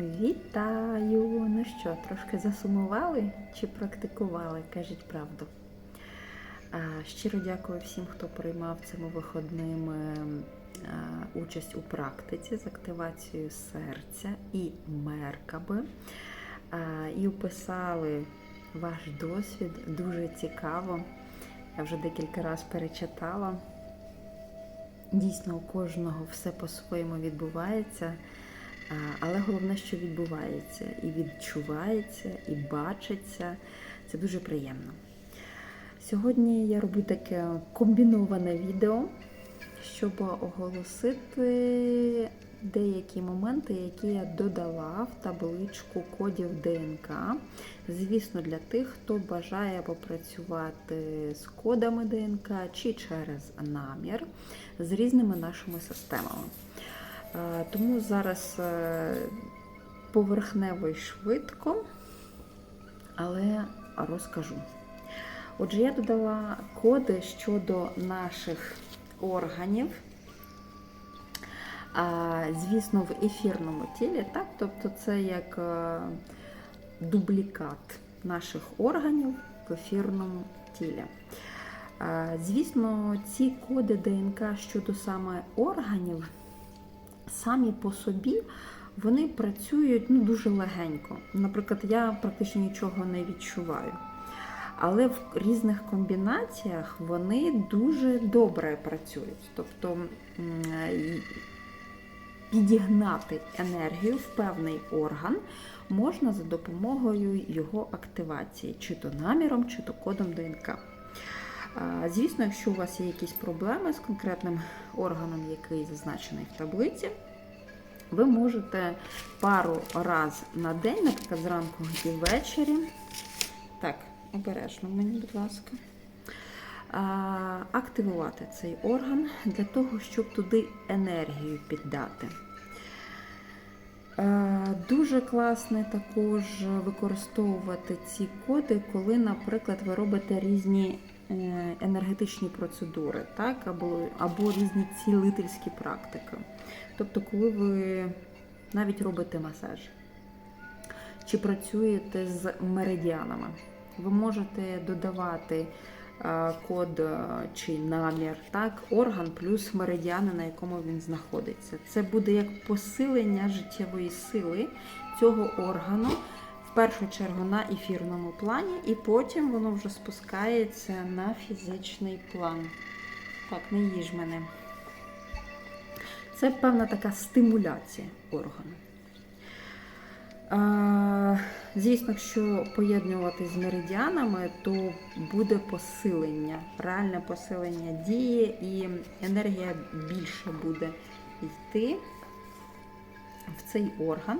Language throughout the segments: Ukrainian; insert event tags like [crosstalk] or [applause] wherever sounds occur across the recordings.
Вітаю! Ну що, трошки засумували чи практикували? Кажіть правду. Щиро дякую всім, хто приймав цими виходними а, участь у практиці з активацією серця і меркаби. І описали ваш досвід. Дуже цікаво. Я вже декілька разів перечитала. Дійсно, у кожного все по-своєму відбувається. Але головне, що відбувається, і відчувається, і бачиться. Це дуже приємно. Сьогодні я роблю таке комбіноване відео, щоб оголосити деякі моменти, які я додала в табличку кодів ДНК. Звісно, для тих, хто бажає попрацювати з кодами ДНК чи через намір з різними нашими системами. Тому зараз е, поверхнево і швидко, але розкажу. Отже, я додала коди щодо наших органів, звісно, в ефірному тілі, так? Тобто це як е, дублікат наших органів в ефірному тілі. Звісно, ці коди ДНК щодо саме органів самі по собі вони працюють ну, дуже легенько. Наприклад, я практично нічого не відчуваю. Але в різних комбінаціях вони дуже добре працюють. Тобто підігнати енергію в певний орган можна за допомогою його активації, чи то наміром, чи то кодом ДНК. Звісно, якщо у вас є якісь проблеми з конкретним органом, який зазначений в таблиці, ви можете пару раз на день, наприклад, зранку і ввечері. Так, обережно мені, будь ласка. Активувати цей орган для того, щоб туди енергію піддати. Е, Дуже класно також використовувати ці коди, коли, наприклад, ви робите різні енергетичні процедури, так? або, або різні цілительські практики. Тобто, коли ви навіть робите масаж чи працюєте з меридіанами, ви можете додавати е, код е, чи намір, так, орган плюс меридіани, на якому він знаходиться. Це буде як посилення життєвої сили цього органу. Першу чергу на ефірному плані, і потім воно вже спускається на фізичний план. Так, не їж мене. Це певна така стимуляція органу. А, Звісно, якщо поєднувати з меридіанами, то буде посилення, реальне посилення дії, і енергія більше буде йти в цей орган.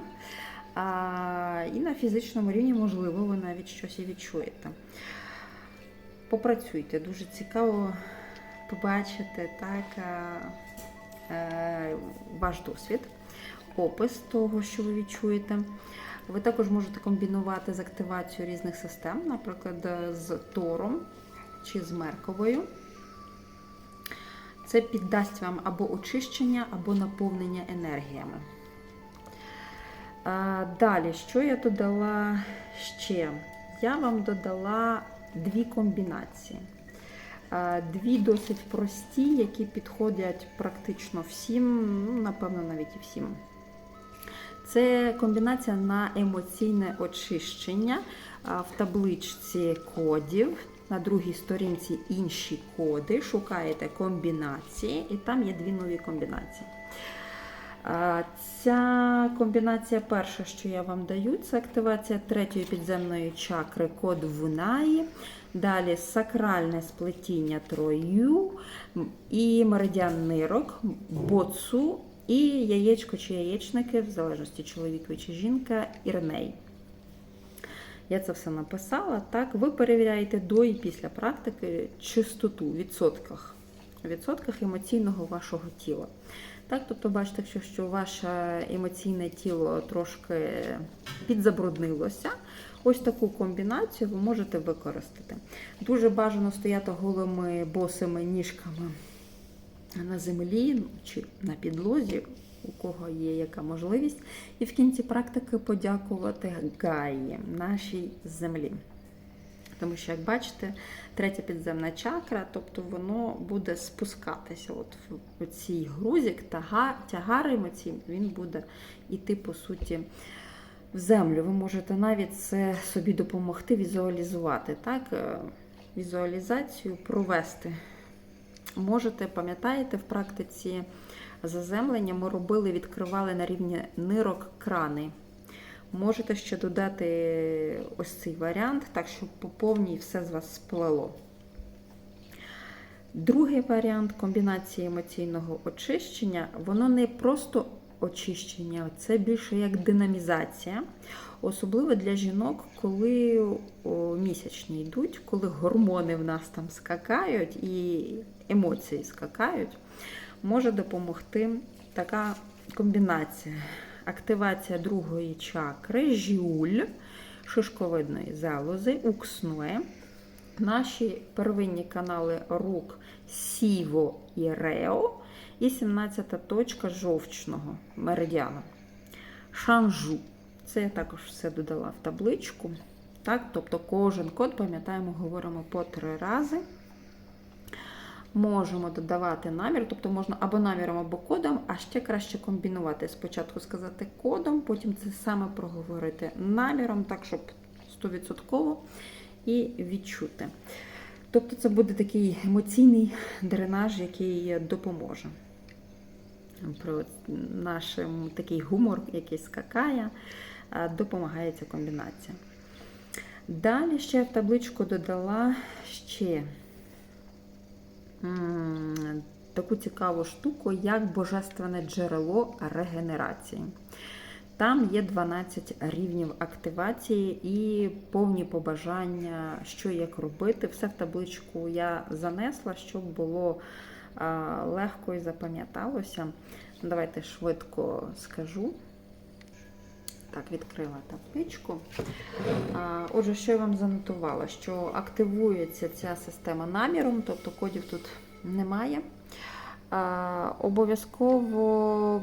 І на фізичному рівні, можливо, ви навіть щось і відчуєте. Попрацюйте, дуже цікаво побачити так, е, ваш досвід, опис того, що ви відчуєте. Ви також можете комбінувати з активацією різних систем, наприклад, з тором чи з мерковою. Це піддасть вам або очищення, або наповнення енергіями. Далі, що я додала ще? Я вам додала дві комбінації. Дві досить прості, які підходять практично всім, ну, напевно, навіть і всім. Це комбінація на емоційне очищення в табличці кодів. На другій сторінці інші коди. Шукаєте комбінації, і там є дві нові комбінації. Ця комбінація перша, що я вам даю, це активація третьої підземної чакри код Вунаї. Далі сакральне сплетіння трою і меридіан нирок, боцу і яєчко чи яєчники, в залежності чоловік ви чи жінка, ірней. Я це все написала. Так, ви перевіряєте до і після практики чистоту в відсотках, відсотках емоційного вашого тіла. Так, тобто, бачите, якщо що ваше емоційне тіло трошки підзабруднилося, ось таку комбінацію ви можете використати. Дуже бажано стояти голими босими ніжками на землі чи на підлозі, у кого є яка можливість. І в кінці практики подякувати Гаї, нашій землі. Тому що, як бачите, третя підземна чакра, тобто воно буде спускатися. От в цій грузик, тягар емоційний, він буде йти, по суті, в землю. Ви можете навіть це собі допомогти візуалізувати, так? Е, візуалізацію провести. Можете, пам'ятаєте, в практиці заземлення ми робили, відкривали на рівні нирок крани. Можете ще додати ось цей варіант, так щоб по повній все з вас сплело. Другий варіант комбінації емоційного очищення, воно не просто очищення, це більше як динамізація. Особливо для жінок, коли місячні йдуть, коли гормони в нас там скакають і емоції скакають, може допомогти така комбінація. Активація другої чакри, жюль, шишковидної залози, уксне. Наші первинні канали рук Сіво і Рео і 17 точка жовчного меридіану. Шанжу. Це я також все додала в табличку. Так? Тобто кожен код, пам'ятаємо, говоримо по три рази. Можемо додавати намір, тобто можна або наміром, або кодом, а ще краще комбінувати. Спочатку сказати кодом, потім це саме проговорити наміром, так, щоб 100% і відчути. Тобто це буде такий емоційний дренаж, який допоможе. Про наш такий гумор, який скакає, допомагає ця комбінація. Далі ще в табличку додала ще таку цікаву штуку, як божественне джерело регенерації. Там є 12 рівнів активації і повні побажання, що як робити. Все в табличку я занесла, щоб було легко і запам'яталося. Давайте швидко скажу. Так, відкрила табличку. Отже, що я вам занотувала? Що активується ця система наміром, тобто кодів тут немає. Обов'язково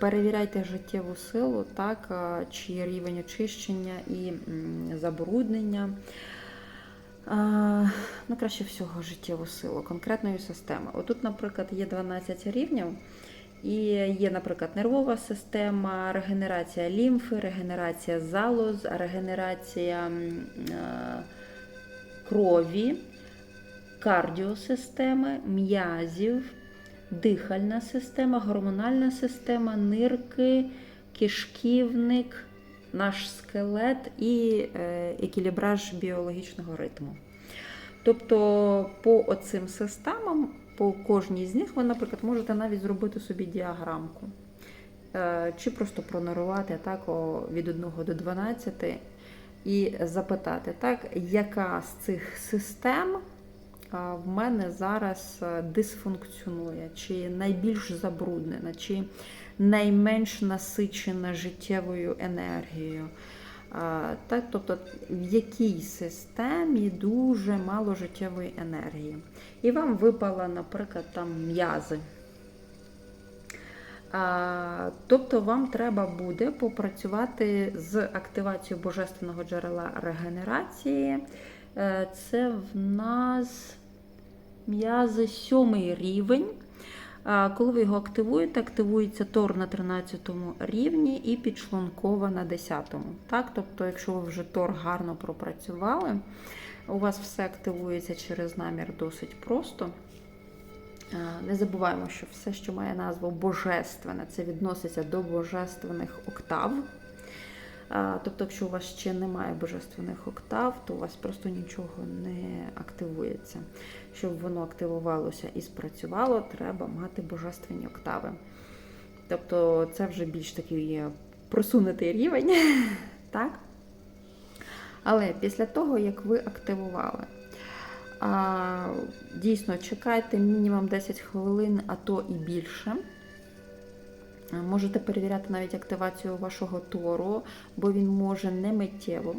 перевіряйте життєву силу, так, чи рівень очищення і забруднення. Ну, краще всього, життєву силу конкретної системи. Отут, наприклад, є 12 рівнів. І є, наприклад, нервова система, регенерація лімфи, регенерація залоз, регенерація крові, кардіосистеми, м'язів, дихальна система, гормональна система, нирки, кишківник, наш скелет і екілібраж біологічного ритму. Тобто, по оцим системам по кожній з них ви, наприклад, можете навіть зробити собі діаграмку. Е, чи просто пронерувати так, від 1 до 12 і запитати, так, яка з цих систем в мене зараз е, дисфункціонує, чи найбільш забруднена, чи найменш насичена життєвою енергією. Так, Тобто в якій системі дуже мало життєвої енергії. І вам випала, наприклад, там м'язи. Тобто вам треба буде попрацювати з активацією божественного джерела регенерації. Е, це в нас м'язи сьомий рівень. Коли ви його активуєте, активується тор на 13 рівні і підшлункова на 10. Так? Тобто, якщо ви вже тор гарно пропрацювали, у вас все активується через намір досить просто. Не забуваємо, що все, що має назву Божественне, це відноситься до божественних октав. Тобто, якщо у вас ще немає божественних октав, то у вас просто нічого не активується. Щоб воно активувалося і спрацювало, треба мати божественні октави. Тобто, це вже більш такий просунутий рівень. [laughs] так? Але після того, як ви активували, дійсно чекайте мінімум 10 хвилин, а то і більше. Можете перевіряти навіть активацію вашого тору, бо він може не миттєво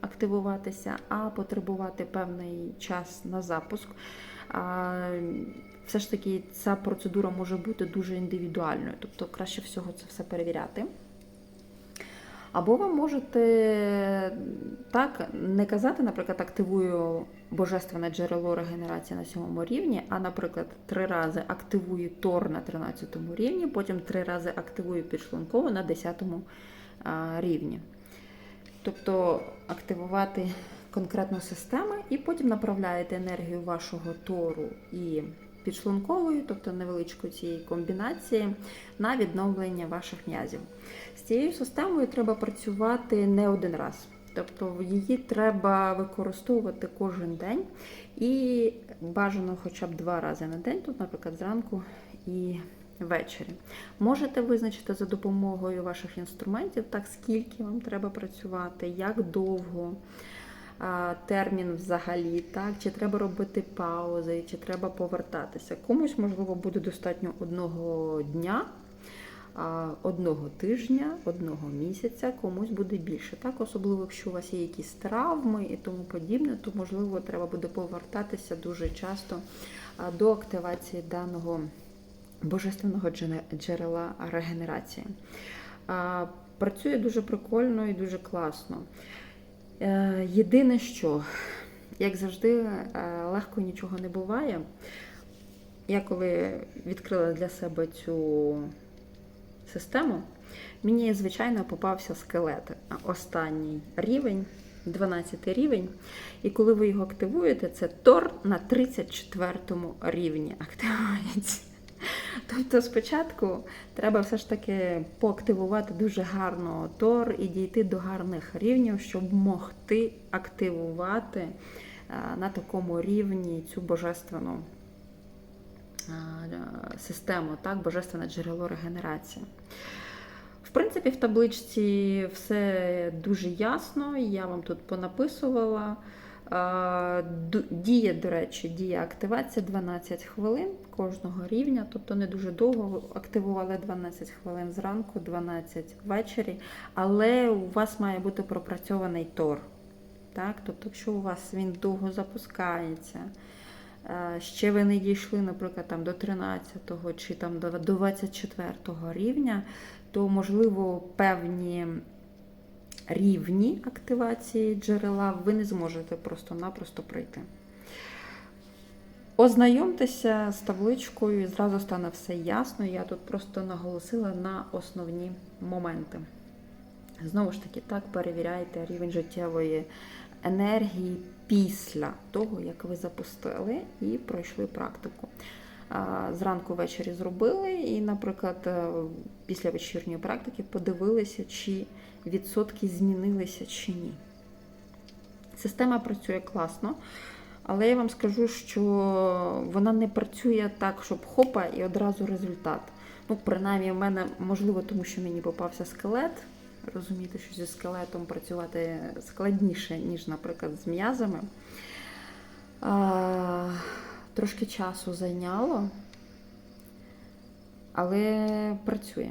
активуватися, а потребувати певний час на запуск. Все ж таки, ця процедура може бути дуже індивідуальною, тобто краще всього це все перевіряти. Або ви можете так не казати, наприклад, активую божественне джерело регенерації на сьомому рівні, а, наприклад, три рази активую тор на 13 рівні, потім три рази активую підшлункову на 10 рівні. Тобто активувати конкретну систему і потім направляєте енергію вашого тору і підшлункової, тобто невеличкої цієї комбінації, на відновлення ваших м'язів. З цією системою треба працювати не один раз. Тобто її треба використовувати кожен день і бажано хоча б два рази на день, тут, наприклад, зранку і ввечері. Можете визначити за допомогою ваших інструментів, так скільки вам треба працювати, як довго. Термін взагалі, так, чи треба робити паузи, чи треба повертатися. Комусь, можливо, буде достатньо одного дня, одного тижня, одного місяця, комусь буде більше. Так, Особливо, якщо у вас є якісь травми і тому подібне, то, можливо, треба буде повертатися дуже часто до активації даного божественного джерела регенерації. Працює дуже прикольно і дуже класно. Е, єдине, що, як завжди, е, легко нічого не буває. Я коли відкрила для себе цю систему, мені, звичайно, попався скелет. Останній рівень, 12 рівень. І коли ви його активуєте, це Тор на 34 рівні активується. [laughs] Тобто спочатку треба все ж таки поактивувати дуже гарно тор і дійти до гарних рівнів, щоб могти активувати е, на такому рівні цю божественну е, систему, так, божественне джерело регенерації. В принципі, в табличці все дуже ясно, я вам тут понаписувала. Діє, до речі, діє активація 12 хвилин кожного рівня, тобто не дуже довго активували 12 хвилин зранку, 12 ввечері, але у вас має бути пропрацьований тор. Так? Тобто, якщо у вас він довго запускається, ще ви не дійшли, наприклад, там, до 13-го чи там, до 24-го рівня, то, можливо, певні рівні активації джерела ви не зможете просто-напросто пройти. Ознайомтеся з табличкою і зразу стане все ясно. Я тут просто наголосила на основні моменти. Знову ж таки, так, перевіряйте рівень життєвої енергії після того, як ви запустили і пройшли практику. Зранку ввечері зробили, і, наприклад, е, після вечірньої практики подивилися, чи відсотки змінилися чи ні. Система працює класно, але я вам скажу, що вона не працює так, щоб хопа і одразу результат. Ну, принаймні, в мене, можливо, тому що мені попався скелет. Розумієте, що зі скелетом працювати складніше, ніж, наприклад, з м'язами. Трошки часу зайняло, але працює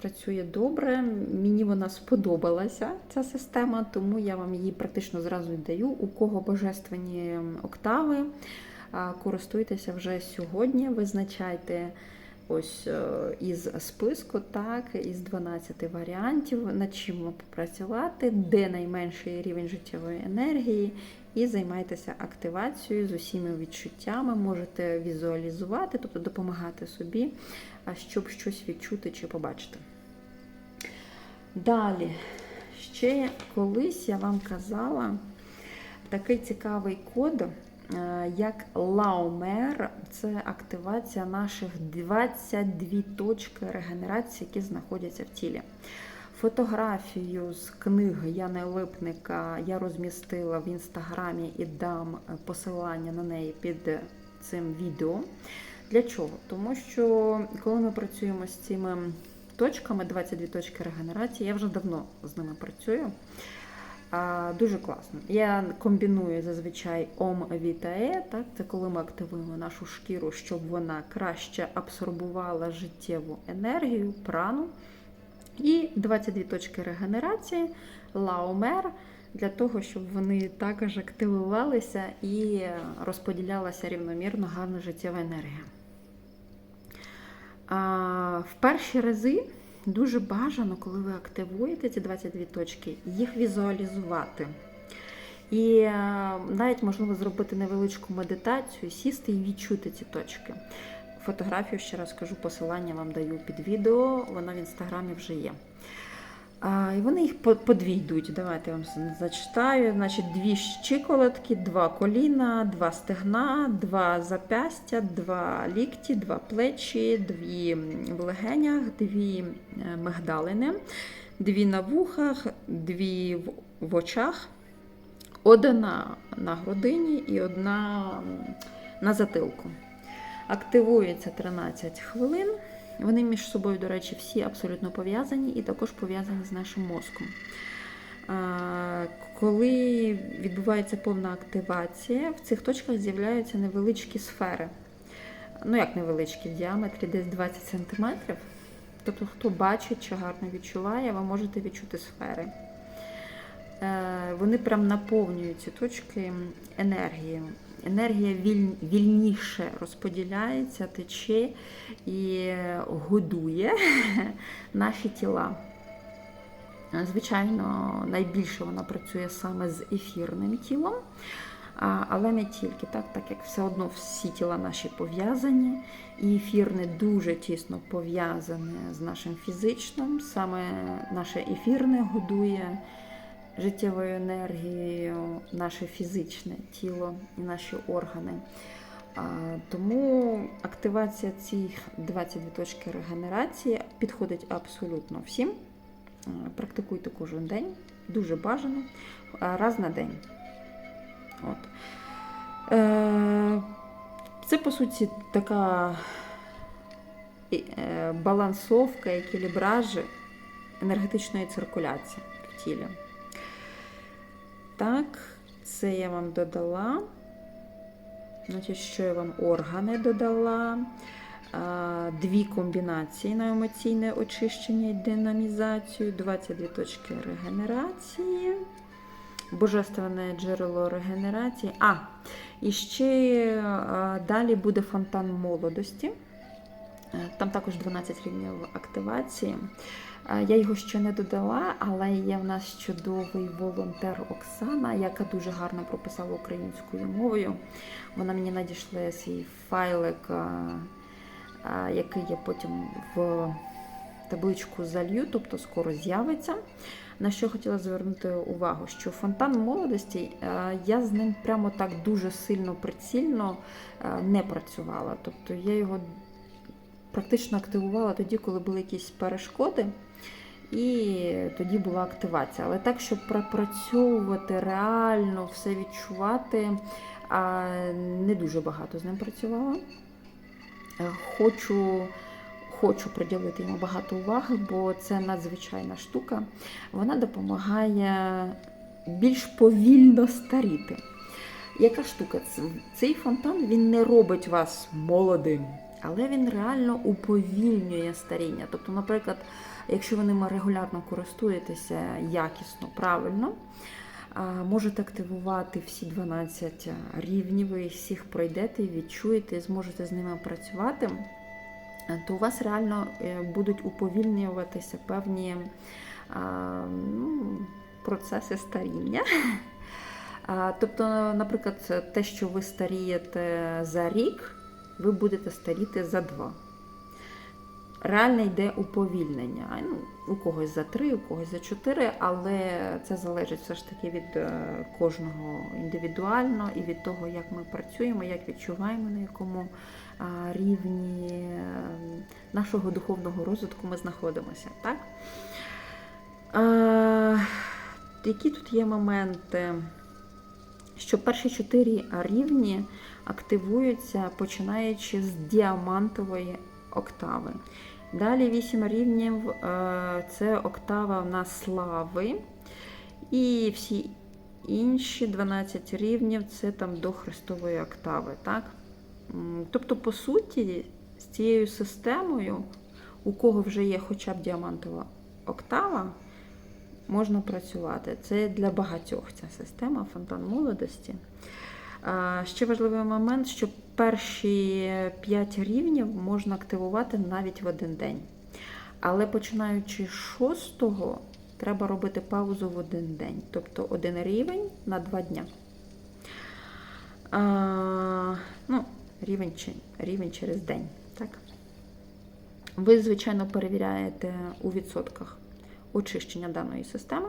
працює добре. Мені вона сподобалася, ця система, тому я вам її практично зразу даю. У кого божественні октави, користуйтеся вже сьогодні, визначайте. Ось е, із списку, так, із 12 варіантів, над чим попрацювати, де найменший рівень життєвої енергії, і займайтеся активацією з усіма відчуттями, можете візуалізувати, тобто допомагати собі, щоб щось відчути чи побачити. Далі, ще колись я вам казала такий цікавий код, е, як Лаумер, це активація наших 22 точки регенерації, які знаходяться в тілі. Фотографію з книги Яни Липника я розмістила в інстаграмі і дам посилання на неї під цим відео. Для чого? Тому що коли ми працюємо з цими точками, 22 точки регенерації, я вже давно з ними працюю. Дуже класно. Я комбіную зазвичай ом вітає, так, це коли ми активуємо нашу шкіру, щоб вона краще абсорбувала життєву енергію, прану. І 22 точки регенерації, лаумер, для того, щоб вони також активувалися і розподілялася рівномірно гарна життєва енергія. В перші рази дуже бажано, коли ви активуєте ці 22 точки, їх візуалізувати. І навіть можливо зробити невеличку медитацію, сісти і відчути ці точки. Фотографію, ще раз кажу, посилання вам даю під відео, воно в інстаграмі вже є. А, І вони їх по, по дві йдуть. Давайте я вам зачитаю. Значить, дві щиколотки, два коліна, два стегна, два запястя, два лікті, два плечі, дві в легенях, дві е, мигдалини, дві на вухах, дві в очах, одна на грудині і одна на затилку. Активується 13 хвилин. Вони між собою, до речі, всі абсолютно пов'язані і також пов'язані з нашим мозком. Коли відбувається повна активація, в цих точках з'являються невеличкі сфери. Ну, як невеличкі, в діаметрі десь 20 см. Тобто, хто бачить чи гарно відчуває, ви можете відчути сфери. Е, Вони прям наповнюють ці точки енергією. Енергія віль, вільніше розподіляється, тече і годує [laughs] наші тіла. Звичайно, найбільше вона працює саме з ефірним тілом, але не тільки так, так як все одно всі тіла наші пов'язані, і ефірне дуже тісно пов'язане з нашим фізичним. Саме наше ефірне годує життєвою енергією наше фізичне тіло і наші органи. Тому активація цих 22 точки регенерації підходить абсолютно всім. Практикуйте кожен день, дуже бажано, раз на день. От. Е, Це, по суті, така е, балансовка, екілібраж енергетичної циркуляції в тілі. Так, це я вам додала. Значить, що я вам органи додала. Дві комбінації на емоційне очищення і динамізацію, 22 точки регенерації, божественне джерело регенерації. А, і ще далі буде фонтан молодості. Там також 12 рівнів активації. Я його ще не додала, але є в нас чудовий волонтер Оксана, яка дуже гарно прописала українською мовою. Вона мені надійшла свій файлик, який я потім в табличку залью, тобто скоро з'явиться. На що хотіла звернути увагу, що фонтан молодості я з ним прямо так дуже сильно прицільно не працювала. Тобто я його практично активувала тоді, коли були якісь перешкоди. І тоді була активація. Але так, щоб пропрацьовувати реально все відчувати, не дуже багато з ним працювала. Хочу хочу приділити йому багато уваги, бо це надзвичайна штука. Вона допомагає більш повільно старіти. Яка штука? Цей фонтан він не робить вас молодим, але він реально уповільнює старіння. Тобто, наприклад, Якщо ви ними регулярно користуєтеся якісно, правильно, можете активувати всі 12 рівнів, ви всіх пройдете, відчуєте, зможете з ними працювати, то у вас реально е, будуть уповільнюватися певні ну, процеси старіння. Тобто, наприклад, те, що ви старієте за рік, ви будете старіти за два реально йде уповільнення. Ну, У когось за три, у когось за чотири, але це залежить все ж таки від е, кожного індивідуально і від того, як ми працюємо, як відчуваємо, на якому рівні е, нашого духовного розвитку ми знаходимося. Так? Які тут є моменти? Що перші чотири рівні активуються починаючи з діамантової октави. Далі 8 рівнів е, це октава в нас слави. І всі інші 12 рівнів це там до Христової октави. Так? Тобто, по суті, з цією системою, у кого вже є хоча б діамантова октава, можна працювати. Це для багатьох ця система фонтан молодості. Ще важливий момент, що перші 5 рівнів можна активувати навіть в один день. Але починаючи з шостого, треба робити паузу в один день, тобто один рівень на два дня. А, ну, рівень, рівень через день. Так? Ви, звичайно, перевіряєте у відсотках очищення даної системи.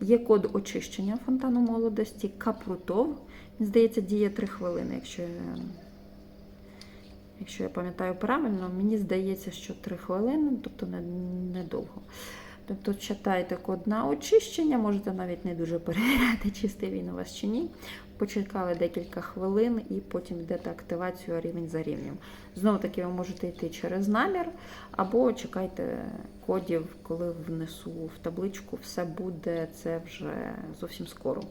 Є код очищення фонтану молодості, капрутов. Мені здається, діє 3 хвилини, якщо я, якщо я пам'ятаю правильно, мені здається, що 3 хвилини, тобто не- недовго. Тобто читайте код на очищення, можете навіть не дуже перевіряти, чистий він у вас чи ні. Почекали декілька хвилин і потім йдете активацію рівень за рівнем. Знову таки, ви можете йти через намір, або чекайте кодів, коли внесу в табличку, все буде це вже зовсім скоро.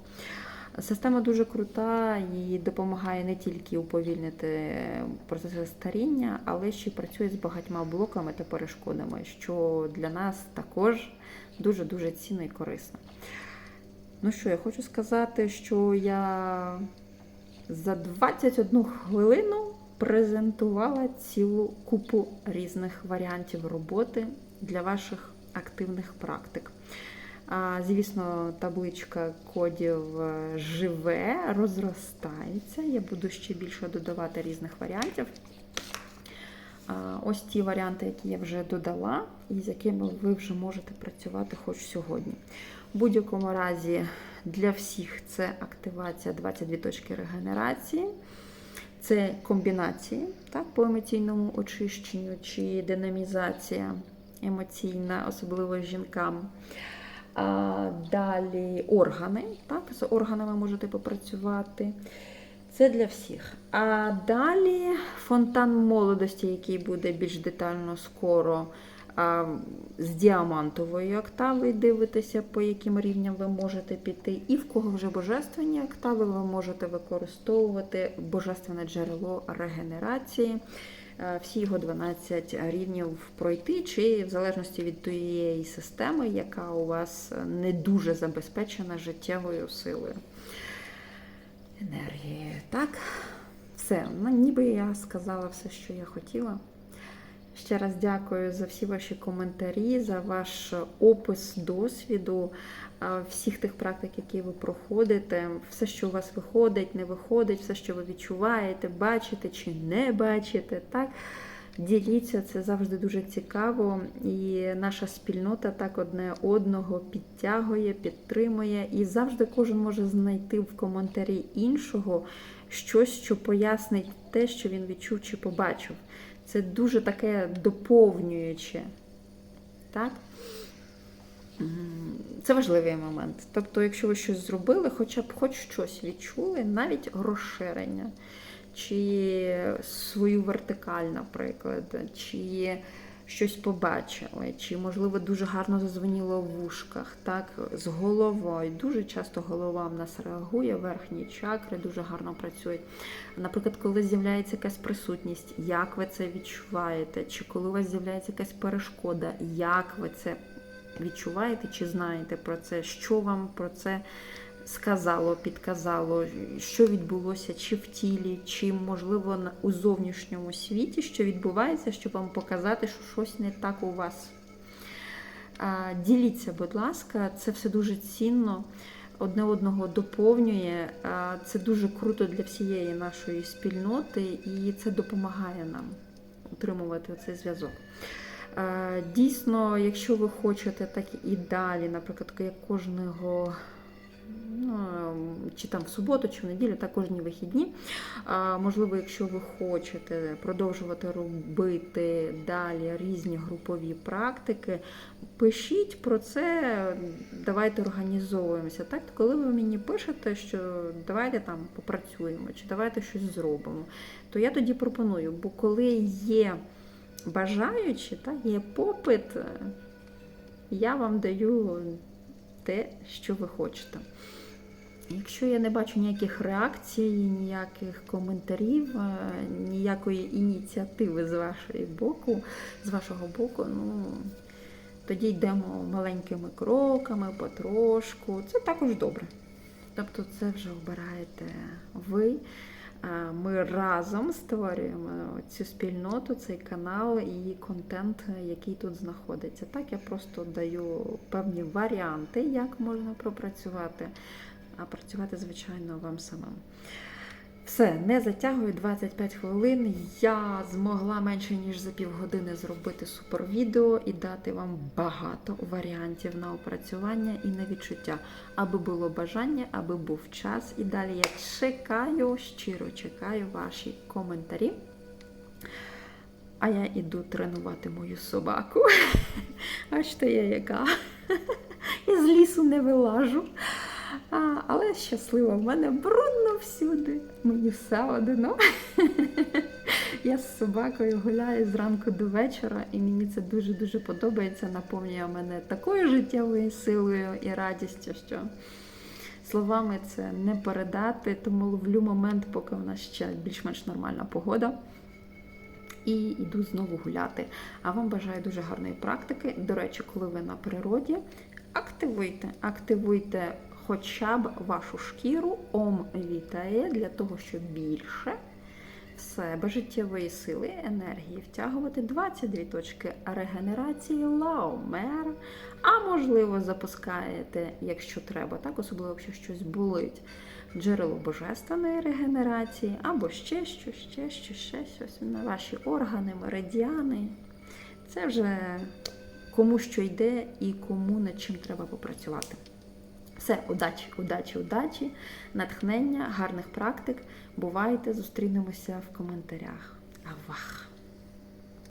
Система дуже крута і допомагає не тільки уповільнити процес старіння, але ще й працює з багатьма блоками та перешкодами, що для нас також дуже-дуже цінно і корисно. Ну що, я хочу сказати, що я за 21 хвилину презентувала цілу купу різних варіантів роботи для ваших активних практик. А, Звісно, табличка кодів е, живе, розростається. Я буду ще більше додавати різних варіантів. А, Ось ті варіанти, які я вже додала, і з якими ви вже можете працювати хоч сьогодні. В будь-якому разі для всіх це активація 22 точки регенерації. Це комбінації так, по емоційному очищенню чи динамізація емоційна, особливо жінкам. А, Далі органи. Так, з органами можете попрацювати. Це для всіх. А далі фонтан молодості, який буде більш детально скоро з діамантової октави. Дивитеся, по яким рівням ви можете піти. І в кого вже божественні октави, ви можете використовувати божественне джерело регенерації. Е, Всі його 12 рівнів пройти, чи в залежності від тієї системи, яка у вас не дуже забезпечена життєвою силою енергії. Так, все. Ну, ніби я сказала все, що я хотіла. Ще раз дякую за всі ваші коментарі, за ваш опис досвіду, всіх тих практик, які ви проходите, все, що у вас виходить, не виходить, все, що ви відчуваєте, бачите чи не бачите. Так? Діліться, це завжди дуже цікаво. І наша спільнота так одне одного підтягує, підтримує. І завжди кожен може знайти в коментарі іншого щось, що пояснить те, що він відчув чи побачив. Це дуже таке доповнююче. Так? Це важливий момент. Тобто, якщо ви щось зробили, хоча б хоч щось відчули, навіть розширення, чи свою вертикаль, наприклад, чи щось побачили, чи, можливо, дуже гарно зазвоніло в вушках, так, з головою. Дуже часто голова в нас реагує, верхні чакри дуже гарно працюють. Наприклад, коли з'являється якась присутність, як ви це відчуваєте? Чи коли у вас з'являється якась перешкода, як ви це відчуваєте чи знаєте про це? Що вам про це сказало, підказало, що відбулося чи в тілі, чи, можливо, у зовнішньому світі, що відбувається, щоб вам показати, що щось не так у вас. Діліться, будь ласка, це все дуже цінно. Одне одного доповнює. Це дуже круто для всієї нашої спільноти, і це допомагає нам утримувати цей зв'язок. Дійсно, якщо ви хочете так і далі, наприклад, як кожного. Ну, чи там в суботу, чи в неділю, та кожні вихідні. Можливо, якщо ви хочете продовжувати робити далі різні групові практики, пишіть про це, давайте організовуємося. Так, коли ви мені пишете, що давайте там попрацюємо, чи давайте щось зробимо, то я тоді пропоную, бо коли є бажаючі, так, є попит, е, я вам даю те, що ви хочете. Якщо я не бачу ніяких реакцій, ніяких коментарів, е, ніякої ініціативи з вашої боку, з вашого боку, ну Тоді йдемо маленькими кроками, потрошку. Це також добре. Тобто це вже обираєте ви. Ми разом створюємо цю спільноту, цей канал і контент, який тут знаходиться. Так, я просто даю певні варіанти, як можна пропрацювати, а працювати, звичайно, вам самим. Все, не затягую 25 хвилин. Я змогла менше ніж за півгодини зробити супервідео і дати вам багато варіантів на опрацювання і на відчуття, аби було бажання, аби був час. І далі я чекаю, щиро чекаю ваші коментарі. А я іду тренувати мою собаку. [laughs] Бачите, я яка. [laughs] Із лісу не вилажу. А, але щаслива, в мене брудно всюди. Мені все одно. [laughs] Я з собакою гуляю зранку до вечора, і мені це дуже-дуже подобається. Наповнює мене такою життєвою силою і радістю, що словами це не передати, тому ловлю момент, поки в нас ще більш-менш нормальна погода. І йду знову гуляти. А вам бажаю дуже гарної практики. До речі, коли ви на природі, активуйте, активуйте хоча б вашу шкіру ом вітає для того, щоб більше в себе життєвої сили, енергії втягувати 22 точки регенерації Лаомер. А можливо, запускаєте, якщо треба, так, особливо якщо щось болить. Джерело божественної регенерації, або ще щось, ще щось, ще щось на ваші органи, меридіани. Це вже кому що йде і кому над чим треба попрацювати. Все, удачі, удачі, удачі, натхнення, гарних практик. Бувайте, зустрінемося в коментарях. Авах!